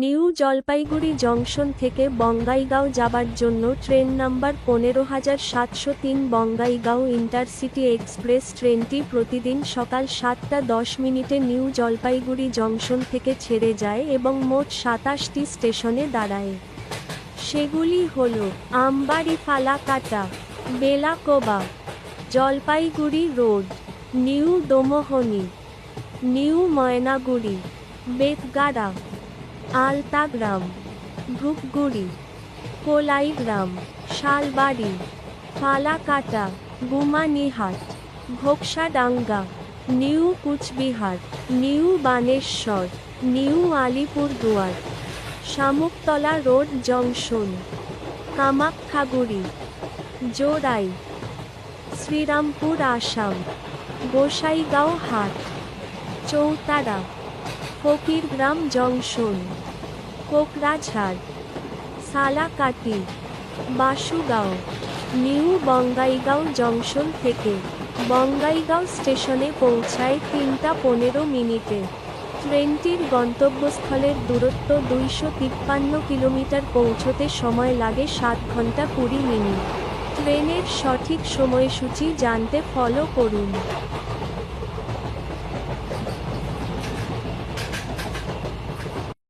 New Jalpaiguri junction থেকে বঙ্গাইগাঁও যাবার জন্য ট্রেন নাম্বার পনেরো হাজার সাতশো তিন বঙ্গাইগাঁও ইন্টারসিটি এক্সপ্রেস ট্রেনটি প্রতিদিন সকাল সাতটা দশ মিনিটে নিউ জলপাইগুড়ি জংশন থেকে ছেড়ে যায় এবং মোট সাতাশটি স্টেশনে দাঁড়ায়। সেগুলি হল Ambari Falakata Belakoba, Jalpaiguri road, new Domohani, new Mainaguri, Betgara Altagram Dhupguri Kholaigram, Salbari, Falakata, Bumanihat Ghoksadanga new Coochbehar, new Baneswar, new Alipurduar, Samuktala road junction, Kamakhyaguri, Jorai, Srirampur Assam, Gossaigaon Hat, Chautara. Fakiragram junction Kokrajhar Salakati, Basugaon, new Bongaigaon junction থেকে বঙ্গাইগাঁও স্টেশনে পৌঁছায় তিনটা পনেরো মিনিটে। ট্রেনটির গন্তব্যস্থলের দূরত্ব দুইশো তিপ্পান্ন কিলোমিটার পৌঁছতে সময় লাগে সাত ঘণ্টা কুড়ি মিনিট। ট্রেনের সঠিক সময়সূচি জানতে ফলো করুন।